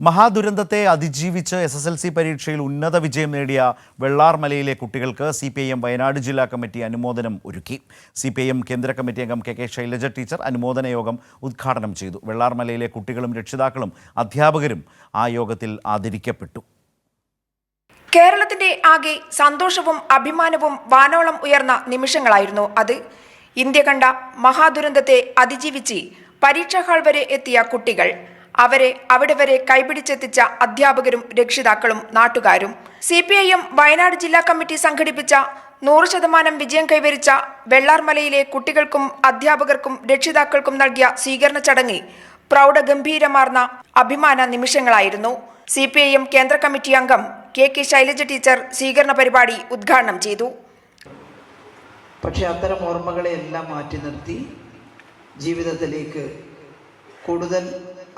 മഹാദുരന്തത്തെ അതിജീവിച്ച് S S L C പരീക്ഷയിൽ ഉന്നത വിജയം നേടിയ വെള്ളാർമലയിലെ കുട്ടികൾക്ക് C P I M Wayanad ജില്ലാ കമ്മിറ്റി അനുമോദനം ഒരുക്കി. സി പി ഐ എം കേന്ദ്ര കമ്മിറ്റി അംഗം കെ കെ ശൈലജ ടീച്ചർ അനുമോദന യോഗം ഉദ്ഘാടനം ചെയ്തു. വെള്ളാർമലയിലെ കുട്ടികളും രക്ഷിതാക്കളും അധ്യാപകരും ആ യോഗത്തിൽ ആദരിക്കപ്പെട്ടു. കേരളത്തിന്റെ ആകെ സന്തോഷവും അഭിമാനവും വാനോളം ഉയർന്ന നിമിഷങ്ങളായിരുന്നു അത്. ഇന്ത്യ കണ്ട മഹാദുരന്തത്തെ അതിജീവിച്ച് പരീക്ഷാ ഹാൾ വരെ എത്തിയ കുട്ടികൾ അവരെ അവിടെ വരെ കൈപിടിച്ചെത്തിച്ച അധ്യാപകരും രക്ഷിതാക്കളും നാട്ടുകാരും. C P I M Wayanad ജില്ലാ കമ്മിറ്റി സംഘടിപ്പിച്ച നൂറ് ശതമാനം വിജയം കൈവരിച്ച വെള്ളാർമലയിലെ കുട്ടികൾക്കും അധ്യാപകർക്കും രക്ഷിതാക്കൾക്കും നൽകിയ സ്വീകരണ ചടങ്ങിൽ പ്രൗഢഗംഭീരമാർന്ന അഭിമാന നിമിഷങ്ങളായിരുന്നു. സി പി ഐ എം കേന്ദ്ര കമ്മിറ്റി അംഗം കെ കെ ശൈലജ ടീച്ചർ സ്വീകരണ പരിപാടി ഉദ്ഘാടനം ചെയ്തു. പക്ഷെ അത്തരം ഓർമ്മകളെ എല്ലാം മാറ്റി നിർത്തി ജീവിതത്തിലേക്ക് കൂടുതൽ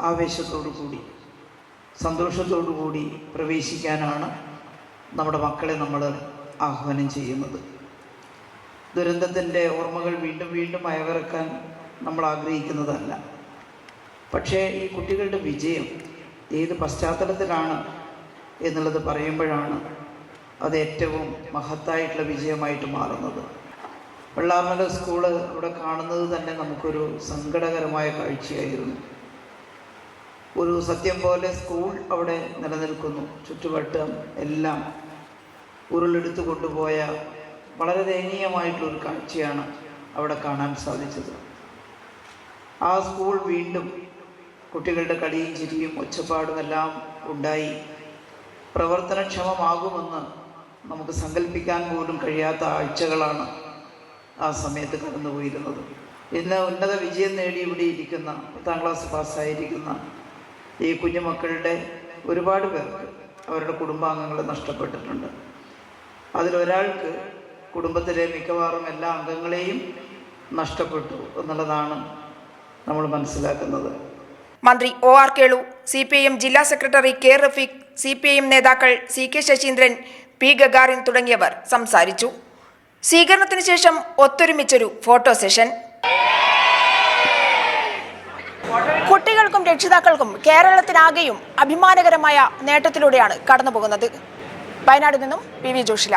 ആവേശത്തോടു കൂടി സന്തോഷത്തോടു കൂടി പ്രവേശിക്കാനാണ് നമ്മുടെ മക്കളെ നമ്മൾ ആഹ്വാനം ചെയ്യുന്നത്. ദുരന്തത്തിന്റെ ഓർമ്മകൾ വീണ്ടും വീണ്ടും അയവിറക്കാൻ നമ്മൾ ആഗ്രഹിക്കുന്നതല്ല. പക്ഷേ ഈ കുട്ടികളുടെ വിജയം ഏത് പശ്ചാത്തലത്തിലാണ് എന്നുള്ളത് പറയുമ്പോഴാണ് അത് ഏറ്റവും മഹത്തായിട്ടുള്ള വിജയമായിട്ട് മാറുന്നത്. വെള്ളാർമല സ്കൂൾ ഇവിടെ കാണുന്നത് തന്നെ നമുക്കൊരു സങ്കടകരമായ കാഴ്ചയായിരുന്നു. ഒരു സത്യം പോലെ സ്കൂൾ അവിടെ നിലനിൽക്കുന്നു. ചുറ്റുവട്ടം എല്ലാം ഉരുളെടുത്തു കൊണ്ടുപോയ വളരെ ദയനീയമായിട്ടുള്ളൊരു കാഴ്ചയാണ് അവിടെ കാണാൻ സാധിച്ചത്. ആ സ്കൂൾ വീണ്ടും കുട്ടികളുടെ കളിയും ചിരിയും ഒച്ചപ്പാടും എല്ലാം ഉണ്ടായി. പ്രവർത്തനക്ഷമമാകുമെന്ന് നമുക്ക് സങ്കല്പിക്കാൻ പോലും കഴിയാത്ത ആഴ്ചകളാണ് ആ സമയത്ത് കടന്നുപോയിരുന്നത്. ഇന്ന് ഉന്നത വിജയം നേടി ഇവിടെ ഇരിക്കുന്ന പത്താം ക്ലാസ് പാസ്സായിരിക്കുന്ന ഈ കുഞ്ഞുമക്കളുടെ ഒരുപാട് പേർക്ക് അവരുടെ കുടുംബാംഗങ്ങൾ നഷ്ടപ്പെട്ടിട്ടുണ്ട്. അതിലൊരാൾക്ക് കുടുംബത്തിലെ മിക്കവാറും എല്ലാ അംഗങ്ങളെയും നഷ്ടപ്പെട്ടു എന്നുള്ളതാണ് നമ്മൾ മനസ്സിലാക്കുന്നത്. മന്ത്രി O R Kelu C P M ജില്ലാ secretary K Rafeeq C P M നേതാക്കൾ C K Saseendran P Gagarin തുടങ്ങിയവർ സംസാരിച്ചു. സ്വീകരണത്തിന് ശേഷം ഒത്തൊരുമിച്ചൊരു ഫോട്ടോ സെഷൻ. കുട്ടികൾക്കും രക്ഷിതാക്കൾക്കും കേരളത്തിനാകെയും അഭിമാനകരമായ നേട്ടത്തിലൂടെയാണ് കടന്നുപോകുന്നത്. വയനാട് നിന്നും പി വി ജോഷില.